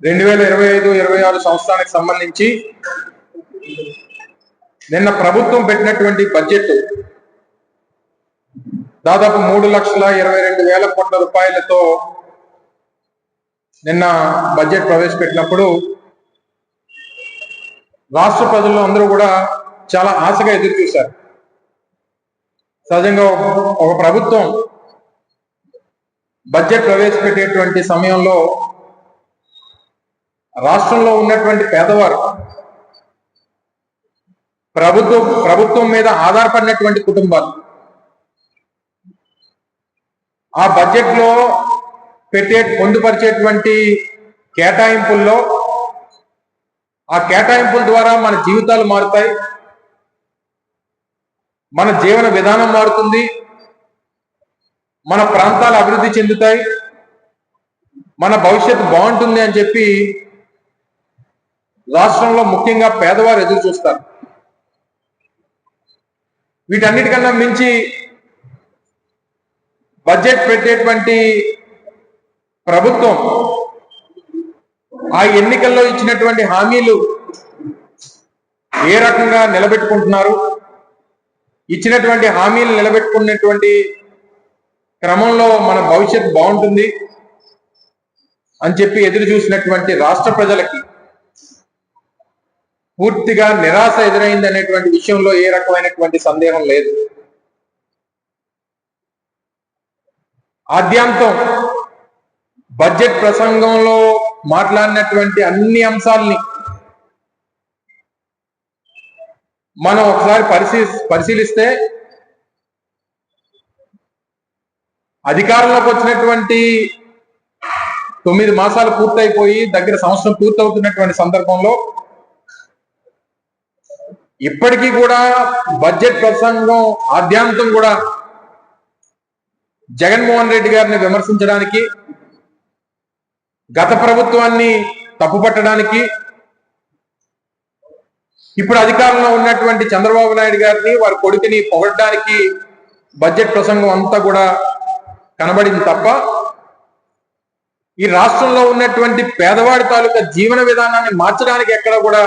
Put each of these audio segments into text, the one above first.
రెండు వేల ఇరవై ఐదు ఇరవై ఆరు సంవత్సరానికి సంబంధించి నిన్న ప్రభుత్వం పెట్టినటువంటి బడ్జెట్ దాదాపు మూడు లక్షల ఇరవై రెండు వేల కోట్ల రూపాయలతో నిన్న బడ్జెట్ ప్రవేశపెట్టినప్పుడు రాష్ట్ర ప్రజలు అందరూ కూడా చాలా ఆశగా ఎదురు చూశారు. సహజంగా ఒక- ఒక ప్రభుత్వం బడ్జెట్ ప్రవేశపెట్టేటువంటి సమయంలో రాష్ట్రంలో ఉన్నటువంటి పేదవారు ప్రభుత్వం ప్రభుత్వం మీద ఆధారపడినటువంటి కుటుంబాలు. ఆ బడ్జెట్లో పెట్టే పొందుపరిచేటువంటి కేటాయింపుల్లో ఆ కేటాయింపుల ద్వారా మన జీవితాలు మారుతాయి. మన జీవన విధానం మారుతుంది. మన ప్రాంతాలు అభివృద్ధి చెందుతాయి. మన భవిష్యత్తు బాగుంటుంది అని చెప్పి రాష్ట్రంలో ముఖ్యంగా పేదవారు ఎదురు చూస్తారు. వీటన్నిటికన్నా మించి బడ్జెట్ పెట్టేటువంటి ప్రభుత్వం ఆ ఎన్నికల్లో ఇచ్చినటువంటి హామీలు ఏ రకంగా నిలబెట్టుకుంటున్నారు? ఇచ్చినటువంటి హామీలు నిలబెట్టుకున్నటువంటి క్రమంలో మన భవిష్యత్ బాగుంటుంది అని చెప్పి ఎదురు చూసినటువంటి రాష్ట్ర ప్రజలకి పూర్తిగా నిరాశ ఎదురైంది అనేటువంటి విషయంలో ఏ రకమైనటువంటి సందేహం లేదు. ఆద్యాంతం బడ్జెట్ ప్రసంగంలో మాట్లాడినటువంటి అన్ని అంశాలని మనం ఒకసారి పరిశీ పరిశీలిస్తే అధికారంలోకి వచ్చినటువంటి తొమ్మిది మాసాలు పూర్తయిపోయి దగ్గర సంవత్సరం పూర్తవుతున్నటువంటి సందర్భంలో ఇప్పటికీ కూడా బడ్జెట్ ప్రసంగం ఆద్యాంతం కూడా జగన్మోహన్ రెడ్డి గారిని విమర్శించడానికి గత ప్రభుత్వాన్ని తప్పుపట్టడానికి ఇప్పుడు అధికారంలో ఉన్నటువంటి చంద్రబాబు నాయుడు గారిని వారి కొడుకుని పొగడడానికి బడ్జెట్ ప్రసంగం అంతా కూడా కనబడింది తప్ప ఈ రాష్ట్రంలో ఉన్నటువంటి పేదవాడి తాలూకా జీవన విధానాన్ని మార్చడానికి ఎక్కడ కూడా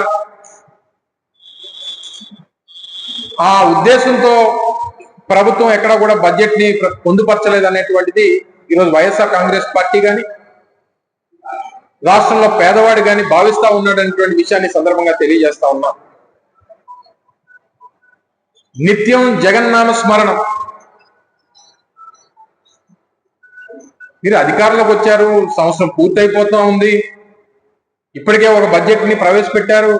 ఆ ఉద్దేశంతో ప్రభుత్వం ఎక్కడ కూడా బడ్జెట్ని పొందుపరచలేదు అనేటువంటిది ఈరోజు వైఎస్ఆర్ కాంగ్రెస్ పార్టీ గాని రాష్ట్రంలో పేదవాడు గాని భావిస్తా ఉన్నాడు అనేటువంటి విషయాన్ని సందర్భంగా తెలియజేస్తా ఉన్నా. నిత్యం జగన్నామ స్మరణం మీరు అధికారంలోకి వచ్చారు సంవత్సరం పూర్తయిపోతా ఉంది. ఇప్పటికే ఒక బడ్జెట్ని ప్రవేశపెట్టారు.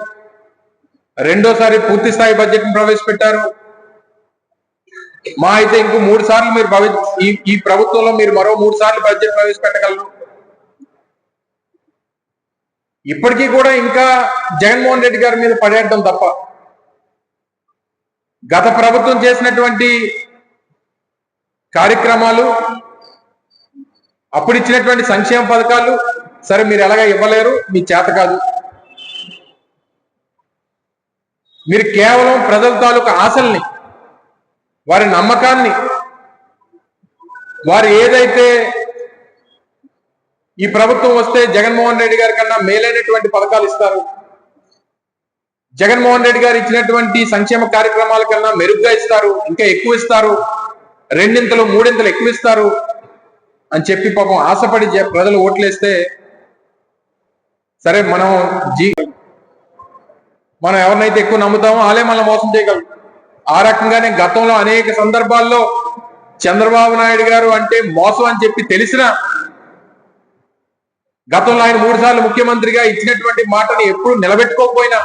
రెండోసారి పూర్తి స్థాయి బడ్జెట్ ప్రవేశపెట్టారు. మా అయితే ఇంకో మూడు సార్లు మీరు ఈ ప్రభుత్వంలో మీరు మరో మూడు సార్లు బడ్జెట్ ప్రవేశపెట్టగలరు. ఇప్పటికీ కూడా ఇంకా జగన్మోహన్ రెడ్డి గారి మీద పడేయడం తప్ప గత ప్రభుత్వం చేసినటువంటి కార్యక్రమాలు అప్పుడు ఇచ్చినటువంటి సంక్షేమ పథకాలు సరే మీరు ఎలాగా ఇవ్వలేరు మీ చేత కాదు. మీరు కేవలం ప్రజల తాలూకా ఆశల్ని వారి నమ్మకాన్ని వారు ఏదైతే ఈ ప్రభుత్వం వస్తే జగన్మోహన్ రెడ్డి గారి కన్నా మేలైనటువంటి పథకాలు ఇస్తారు. జగన్మోహన్ రెడ్డి గారు ఇచ్చినటువంటి సంక్షేమ కార్యక్రమాల కన్నా మెరుగ్గా ఇస్తారు ఇంకా ఎక్కువ ఇస్తారు రెండింతలు మూడింతలు ఎక్కువ ఇస్తారు అని చెప్పి పాపం ఆశపడి ప్రజలు ఓట్లేస్తే సరే మనం జీ మనం ఎవరినైతే ఎక్కువ నమ్ముతామో వాళ్ళే మనం మోసం చేయగలరు ఆ రకంగానే గతంలో అనేక సందర్భాల్లో చంద్రబాబు నాయుడు గారు అంటే మోసం అని చెప్పి తెలిసిన గతంలో ఆయన మూడు సార్లు ముఖ్యమంత్రిగా ఇచ్చినటువంటి మాటని ఎప్పుడు నిలబెట్టుకోకపోయినా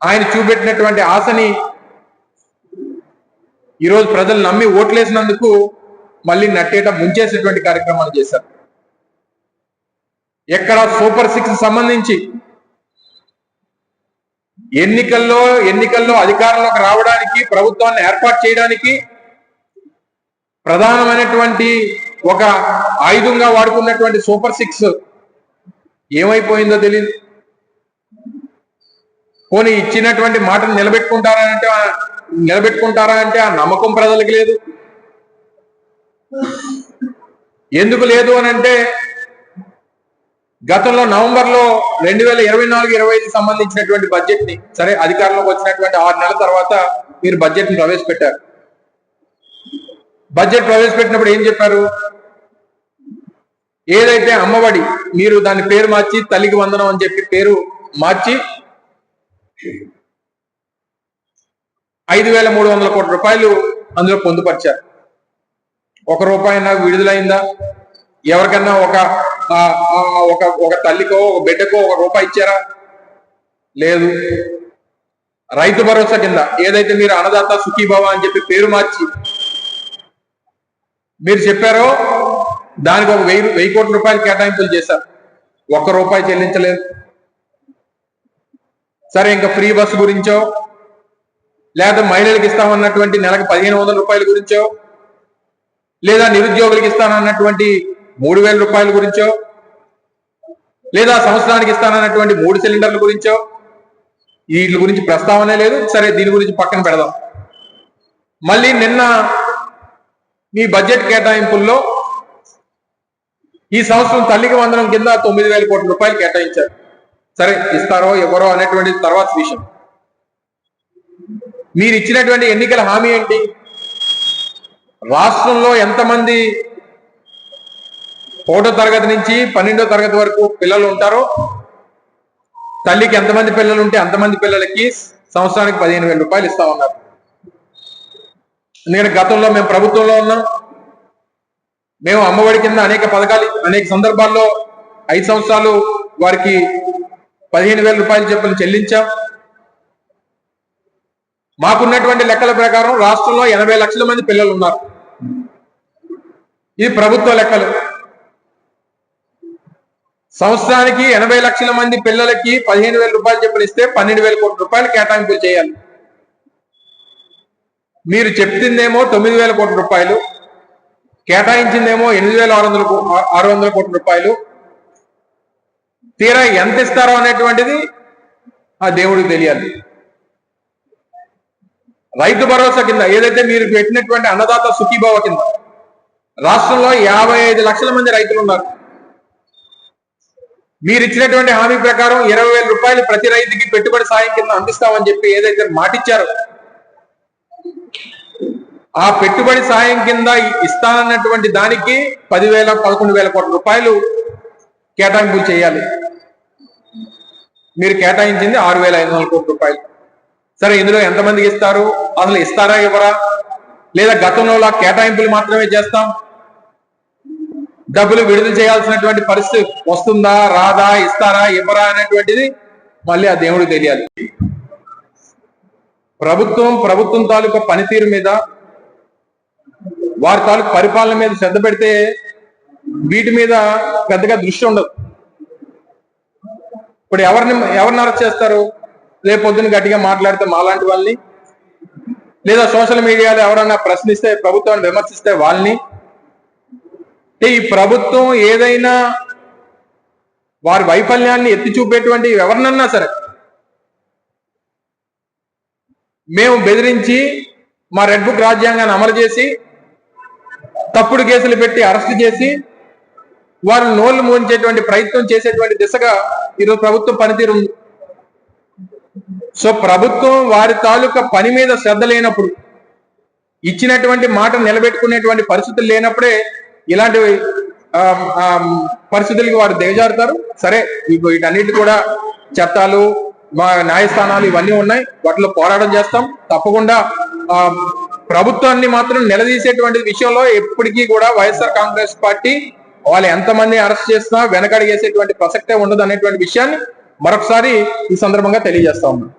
ఆయన చూపెట్టినటువంటి ఆశని ఈరోజు ప్రజలు నమ్మి ఓట్లేసినందుకు మళ్ళీ నట్టేట ముంచేసినటువంటి కార్యక్రమాలు చేశారు. ఎక్కడ సూపర్ సిక్స్ సంబంధించి ఎన్నికల్లో ఎన్నికల్లో అధికారంలోకి రావడానికి ప్రభుత్వాన్ని ఏర్పాటు చేయడానికి ప్రధానమైనటువంటి ఒక ఆయుధంగా వాడుకున్నటువంటి సూపర్ సిక్స్ ఏమైపోయిందో తెలియదు పోనీ ఇచ్చినటువంటి మాటను నిలబెట్టుకుంటారా అంటే నిలబెట్టుకుంటారా అంటే ఆ నమ్మకం ప్రజలకు లేదు. ఎందుకు లేదు అని అంటే గతంలో నవంబర్లో రెండు వేల ఇరవై నాలుగు ఇరవై ఐదు సంబంధించినటువంటి బడ్జెట్ని సరే అధికారంలోకి వచ్చినటువంటి ఆరు నెలల తర్వాత మీరు బడ్జెట్ని ప్రవేశపెట్టారు. బడ్జెట్ ప్రవేశపెట్టినప్పుడు ఏం చెప్పారు? ఏదైతే అమ్మఒడి మీరు దాని పేరు మార్చి తల్లికి వందనం అని చెప్పి పేరు మార్చి ఐదు వేల మూడు వందల కోట్ల రూపాయలు అందులో పొందుపరిచారు. ఒక రూపాయి నాకు విడుదలైందా? ఎవరికన్నా ఒక ఒక ఒక తల్లికో ఒక బిడ్డకో ఒక రూపాయి ఇచ్చారా? లేదు. రైతు భరోసా కింద ఏదైతే మీరు అన్నదాత సుఖీభవ అని చెప్పి పేరు మార్చి మీరు చెప్పారో దానికి ఒక వెయ్యి వెయ్యి కోట్ల రూపాయలు కేటాయింపులు చేశారు. ఒక్క రూపాయి చెల్లించలేదు. సరే ఇంకా ఫ్రీ బస్సు గురించో లేదా మహిళలకు ఇస్తామన్నటువంటి నెలకు పదిహేను వందల రూపాయల గురించో లేదా నిరుద్యోగులకు ఇస్తానన్నటువంటి మూడు వేల రూపాయల గురించో? లేదా సంవత్సరానికి ఇస్తానన్నటువంటి మూడు సిలిండర్ల గురించో? వీటి గురించి ప్రస్తావనే లేదు. సరే దీని గురించి పక్కన పెడదాం. మళ్ళీ నిన్న మీ బడ్జెట్ కేటాయింపుల్లో ఈ సంవత్సరం తల్లికి వందనం కింద తొమ్మిది వేల కోట్ల రూపాయలు కేటాయించారు. సరే ఇస్తారో ఎవరో అనేటువంటి తర్వాత విషయం. మీరు ఇచ్చినటువంటి ఎన్నికల హామీ ఏంటి? రాష్ట్రంలో ఎంతమంది ఒకటో తరగతి నుంచి పన్నెండో తరగతి వరకు పిల్లలు ఉంటారు. తల్లికి ఎంతమంది పిల్లలు ఉంటే అంతమంది పిల్లలకి సంవత్సరానికి పదిహేను వేల రూపాయలు ఇస్తా ఉన్నారు. ఎందుకంటే గతంలో మేము ప్రభుత్వంలో ఉన్నాం. మేము అమ్మఒడి కింద అనేక పథకాలు అనేక సందర్భాల్లో ఐదు సంవత్సరాలు వారికి పదిహేను వేల రూపాయలు చెప్పులు చెల్లించాం. మాకున్నటువంటి లెక్కల ప్రకారం రాష్ట్రంలో ఎనభై లక్షల మంది పిల్లలు ఉన్నారు. ఇది ప్రభుత్వ లెక్కలు సంవత్సరానికి ఎనభై లక్షల మంది పిల్లలకి పదిహేను వేల రూపాయలు చెప్పులు ఇస్తే పన్నెండు వేల కోట్ల రూపాయలు కేటాయింపులు చేయాలి. మీరు చెప్తుందేమో తొమ్మిది వేల కోట్ల రూపాయలు కేటాయించిందేమో ఎనిమిది వేల ఆరు వందల ఆరు వందల కోట్ల రూపాయలు. తీరా ఎంత ఇస్తారో అనేటువంటిది ఆ దేవుడికి తెలియాలి. రైతు భరోసా కింద ఏదైతే మీరు పెట్టినటువంటి అన్నదాత సుఖీభావ కింద రాష్ట్రంలో యాభై ఐదు లక్షల మంది రైతులు ఉన్నారు. మీరు ఇచ్చినటువంటి హామీ ప్రకారం ఇరవై వేల రూపాయలు ప్రతి రైతుకి పెట్టుబడి సాయం కింద అందిస్తామని చెప్పి ఏదైతే మాటిచ్చారో ఆ పెట్టుబడి సాయం కింద ఇస్తానన్నటువంటి దానికి పదివేల పదకొండు వేల కోట్ల రూపాయలు కేటాయింపులు చేయాలి. మీరు కేటాయించింది ఆరు వేల ఐదు వందల కోట్ల రూపాయలు. సరే ఇందులో ఎంతమందికి ఇస్తారు? అసలు ఇస్తారా ఇవ్వరా? లేదా గతంలో కేటాయింపులు మాత్రమే చేస్తాం? డబ్బులు విడుదల చేయాల్సినటువంటి పరిస్థితి వస్తుందా రాదా ఇస్తారా ఇవ్వరా అనేటువంటిది మళ్ళీ ఆ దేవుడికి తెలియాలి. ప్రభుత్వం ప్రభుత్వం తాలూకా పనితీరు మీద వారి తాలూకు పరిపాలన మీద శ్రద్ధ పెడితే వీటి మీద పెద్దగా దృష్టి ఉండదు. ఇప్పుడు ఎవరిని ఎవరిని అరెస్ట్ చేస్తారు? రేపు పొద్దున గట్టిగా మాట్లాడితే మాలాంటి వాళ్ళని? లేదా సోషల్ మీడియాలో ఎవరన్నా ప్రశ్నిస్తే ప్రభుత్వాన్ని విమర్శిస్తే వాళ్ళని? అంటే ఈ ప్రభుత్వం ఏదైనా వారి వైఫల్యాన్ని ఎత్తి చూపేటువంటి ఎవరినన్నా సరే మేము బెదిరించి మా రెడ్ బుక్ రాజ్యాంగాన్ని అమలు చేసి తప్పుడు కేసులు పెట్టి అరెస్ట్ చేసి వారిని నోళ్ళు మూయించేటువంటి ప్రయత్నం చేసేటువంటి దిశగా ఈరోజు ప్రభుత్వం పనితీరు ఉంది. సో ప్రభుత్వం వారి తాలూకా పని మీద శ్రద్ధ లేనప్పుడు ఇచ్చినటువంటి మాట నిలబెట్టుకునేటువంటి పరిస్థితులు లేనప్పుడే ఇలాంటి పరిస్థితులకి వారు దిగజారుతారు. సరే ఇప్పుడు వీటన్నిటి కూడా చట్టాలు మా న్యాయస్థానాలు ఇవన్నీ ఉన్నాయి. వాటిలో పోరాటం చేస్తాం. తప్పకుండా ప్రభుత్వాన్ని మాత్రం నిలదీసేటువంటి విషయంలో ఎప్పటికీ కూడా వైఎస్ఆర్ కాంగ్రెస్ పార్టీ వాళ్ళు ఎంతమంది అరెస్ట్ చేసినా వెనకడిగేసేటువంటి ప్రసక్తే ఉండదు అనేటువంటి విషయాన్ని మరొకసారి ఈ సందర్భంగా తెలియజేస్తా ఉన్నాం.